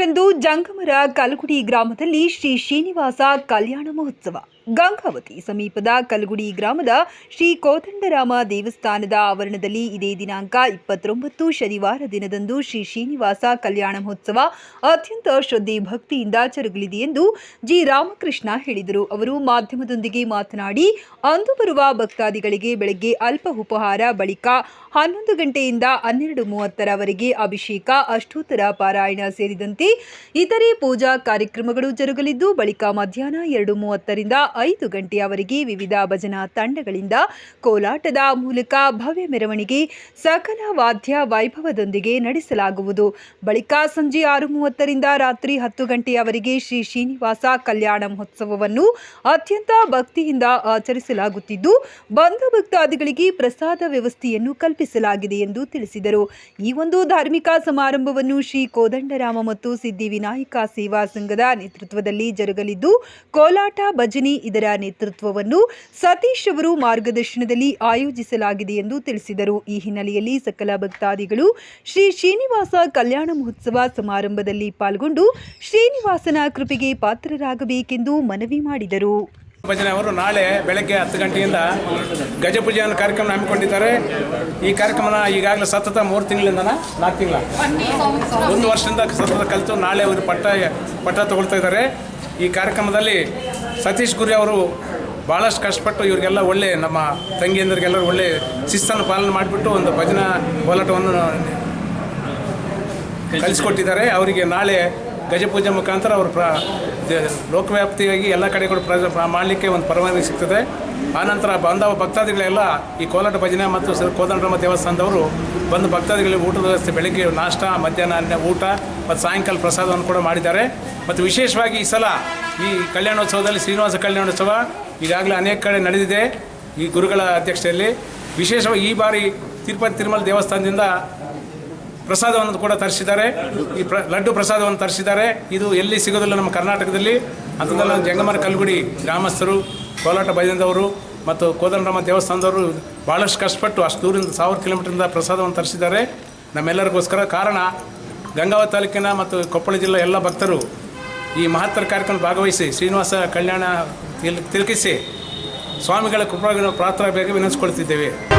ಜಂಗಮರ ಕಲಗುಡಿ ಗ್ರಾಮದಲ್ಲಿ ಶ್ರೀ ಶ್ರೀನಿವಾಸ ಕಲ್ಯಾಣ ಮಹೋತ್ಸವ. ಗಂಗಾವತಿ ಸಮೀಪದ ಕಲಗುಡಿ ಗ್ರಾಮದ ಶ್ರೀ ಕೋದಂಡರಾಮ ದೇವಸ್ಥಾನದ ಆವರಣದಲ್ಲಿ ಇದೇ ದಿನಾಂಕ ಇಪ್ಪತ್ತೊಂಬತ್ತು ಶನಿವಾರ ದಿನದಂದು ಶ್ರೀ ಶ್ರೀನಿವಾಸ ಕಲ್ಯಾಣ ಮಹೋತ್ಸವ ಅತ್ಯಂತ ಶ್ರದ್ಧೆ ಭಕ್ತಿಯಿಂದ ಜರುಗಲಿದೆ ಎಂದು ಜಿ. ರಾಮಕೃಷ್ಣ ಹೇಳಿದರು. ಅವರು ಮಾಧ್ಯಮದೊಂದಿಗೆ ಮಾತನಾಡಿ, ಅಂದು ಬರುವ ಭಕ್ತಾದಿಗಳಿಗೆ ಬೆಳಗ್ಗೆ ಅಲ್ಪ ಉಪಹಾರ, ಬಳಿಕ ಹನ್ನೊಂದು ಗಂಟೆಯಿಂದ ಹನ್ನೆರಡು ಮೂವತ್ತರವರೆಗೆ ಅಭಿಷೇಕ, ಅಷ್ಟೋತ್ತರ ಪಾರಾಯಣ ಸೇರಿದಂತೆ ಇತರೆ ಪೂಜಾ ಕಾರ್ಯಕ್ರಮಗಳು ಜರುಗಲಿದ್ದು ಬಳಿಕ ಮಧ್ಯಾಹ್ನ ಎರಡು ಮೂವತ್ತರಿಂದ ಐದು ಗಂಟೆಯವರೆಗೆ ವಿವಿಧ ಭಜನಾ ತಂಡಗಳಿಂದ ಕೋಲಾಟದ ಮೂಲಕ ಭವ್ಯ ಮೆರವಣಿಗೆ ಸಕಲ ವಾದ್ಯ ವೈಭವದೊಂದಿಗೆ ನಡೆಸಲಾಗುವುದು. ಬಳಿಕ ಸಂಜೆ ಆರು ಮೂವತ್ತರಿಂದ ರಾತ್ರಿ ಹತ್ತು ಗಂಟೆಯವರೆಗೆ ಶ್ರೀ ಶ್ರೀನಿವಾಸ ಕಲ್ಯಾಣ ಮಹೋತ್ಸವವನ್ನು ಅತ್ಯಂತ ಭಕ್ತಿಯಿಂದ ಆಚರಿಸಲಾಗುತ್ತಿದ್ದು ಬಂಧು ಭಕ್ತಾದಿಗಳಿಗೆ ಪ್ರಸಾದ ವ್ಯವಸ್ಥೆಯನ್ನು ಕಲ್ಪಿಸಲಾಗಿದೆ ಎಂದು ತಿಳಿಸಿದರು. ಈ ಒಂದು ಧಾರ್ಮಿಕ ಸಮಾರಂಭವನ್ನು ಶ್ರೀ ಕೋದಂಡರಾಮ ಮತ್ತು ಸಿದ್ಧಿವಿನಾಯಕ ಸೇವಾ ಸಂಘದ ನೇತೃತ್ವದಲ್ಲಿ ಜರುಗಲಿದ್ದು, ಕೋಲಾಟ ಭಜನಿ ಇದರ ನೇತೃತ್ವವನ್ನು ಸತೀಶ್ ಅವರು ಮಾರ್ಗದರ್ಶನದಲ್ಲಿ ಆಯೋಜಿಸಲಾಗಿದೆ ಎಂದು ತಿಳಿಸಿದರು. ಈ ಹಿನ್ನೆಲೆಯಲ್ಲಿ ಸಕಲ ಭಕ್ತಾದಿಗಳು ಶ್ರೀ ಶ್ರೀನಿವಾಸ ಕಲ್ಯಾಣ ಮಹೋತ್ಸವ ಸಮಾರಂಭದಲ್ಲಿ ಪಾಲ್ಗೊಂಡು ಶ್ರೀನಿವಾಸನ ಕೃಪೆಗೆ ಪಾತ್ರರಾಗಬೇಕೆಂದು ಮನವಿ ಮಾಡಿದರು. ಭಜನೆ ಅವರು ನಾಳೆ ಬೆಳಗ್ಗೆ ಹತ್ತು ಗಂಟೆಯಿಂದ ಗಜಪೂಜೆ ಅನ್ನೋ ಕಾರ್ಯಕ್ರಮ ಹಮ್ಮಿಕೊಂಡಿದ್ದಾರೆ. ಈ ಕಾರ್ಯಕ್ರಮನ ಈಗಾಗಲೇ ಸತತ ಮೂರು ತಿಂಗಳಿಂದ ನಾಲ್ಕು ತಿಂಗಳ? ಒಂದು ವರ್ಷದಿಂದ ಸತತ ಕಲಿತು ನಾಳೆ ಅವರು ಪಟ್ಟ ಪಟ್ಟ ತಗೊಳ್ತಾ ಇದ್ದಾರೆ. ಈ ಕಾರ್ಯಕ್ರಮದಲ್ಲಿ ಸತೀಶ್ ಗುರಿ ಅವರು ಭಾಳಷ್ಟು ಕಷ್ಟಪಟ್ಟು ಇವರಿಗೆಲ್ಲ ಒಳ್ಳೆ ನಮ್ಮ ತಂಗಿಯಂದ್ರಿಗೆಲ್ಲ ಒಳ್ಳೆ ಶಿಸ್ತನ್ನು ಪಾಲನೆ ಮಾಡಿಬಿಟ್ಟು ಒಂದು ಭಜನಾ ಹೋರಾಟವನ್ನು ಕಲಿಸ್ಕೊಟ್ಟಿದ್ದಾರೆ. ಅವರಿಗೆ ನಾಳೆ ಗಜಪೂಜೆ ಮುಖಾಂತರ ಅವರು ಪ್ರ ಲೋಕವ್ಯಾಪ್ತಿಯಾಗಿ ಎಲ್ಲ ಕಡೆ ಕೂಡ ಪ್ರ- ಮಾಡಲಿಕ್ಕೆ ಒಂದು ಪರವಾನಗಿ ಸಿಗ್ತದೆ. ಆನಂತರ ಬಾಂಧವ ಭಕ್ತಾದಿಗಳೆಲ್ಲ ಈ ಕೋಲಾಟ ಭಜನೆ ಮತ್ತು ಶ್ರೀ ದೇವಸ್ಥಾನದವರು ಬಂದು ಭಕ್ತಾದಿಗಳಿಗೆ ಊಟದ ವ್ಯವಸ್ಥೆ ಬೆಳಗ್ಗೆ ನಾಷ್ಟ, ಮಧ್ಯಾಹ್ನ ಊಟ ಮತ್ತು ಸಾಯಂಕಾಲ ಪ್ರಸಾದವನ್ನು ಕೂಡ ಮಾಡಿದ್ದಾರೆ. ಮತ್ತು ವಿಶೇಷವಾಗಿ ಈ ಸಲ ಈ ಕಲ್ಯಾಣೋತ್ಸವದಲ್ಲಿ ಶ್ರೀನಿವಾಸ ಕಲ್ಯಾಣೋತ್ಸವ ಈಗಾಗಲೇ ಅನೇಕ ಕಡೆ ನಡೆದಿದೆ ಈ ಗುರುಗಳ ಅಧ್ಯಕ್ಷತೆಯಲ್ಲಿ. ವಿಶೇಷವಾಗಿ ಈ ಬಾರಿ ತಿರುಪತಿ ತಿರುಮಲ ದೇವಸ್ಥಾನದಿಂದ ಪ್ರಸಾದವನ್ನು ಕೂಡ ತರಿಸಿದ್ದಾರೆ. ಈ ಪ್ರ, ಲಡ್ಡು ಪ್ರಸಾದವನ್ನು ತರಿಸಿದ್ದಾರೆ. ಇದು ಎಲ್ಲಿ ಸಿಗೋದಿಲ್ಲ ನಮ್ಮ ಕರ್ನಾಟಕದಲ್ಲಿ. ಅಂಥದ್ದೆಲ್ಲ ಜಂಗಮರ ಕಲ್ಗುಡಿ ಗ್ರಾಮಸ್ಥರು, ಕೋಲಾಟ ಬೈದಂದವರು ಮತ್ತು ಕೋದಂಡರಾಮ ದೇವಸ್ಥಾನದವರು ಭಾಳಷ್ಟು ಕಷ್ಟಪಟ್ಟು ಅಷ್ಟು ದೂರಿಂದ ಸಾವಿರ ಕಿಲೋಮೀಟರಿಂದ ಪ್ರಸಾದವನ್ನು ತರಿಸಿದ್ದಾರೆ. ನಮ್ಮೆಲ್ಲರಿಗೋಸ್ಕರ ಕಾರಣ ಗಂಗಾವತಿ ತಾಲೂಕಿನ ಮತ್ತು ಕೊಪ್ಪಳ ಜಿಲ್ಲೆ ಎಲ್ಲ ಭಕ್ತರು ಈ ಮಹತ್ತರ ಕಾರ್ಯಕ್ರಮ ಭಾಗವಹಿಸಿ ಶ್ರೀನಿವಾಸ ಕಲ್ಯಾಣ ತಿಲ್, ತಿಲಕಿಸಿ ಸ್ವಾಮಿಗಳ ಕೃಪಾ ಪ್ರಾರ್ಥನೆ ಬೇಗ ವಿನಿಸ್ಕೊಳ್ತಿದ್ದೇವೆ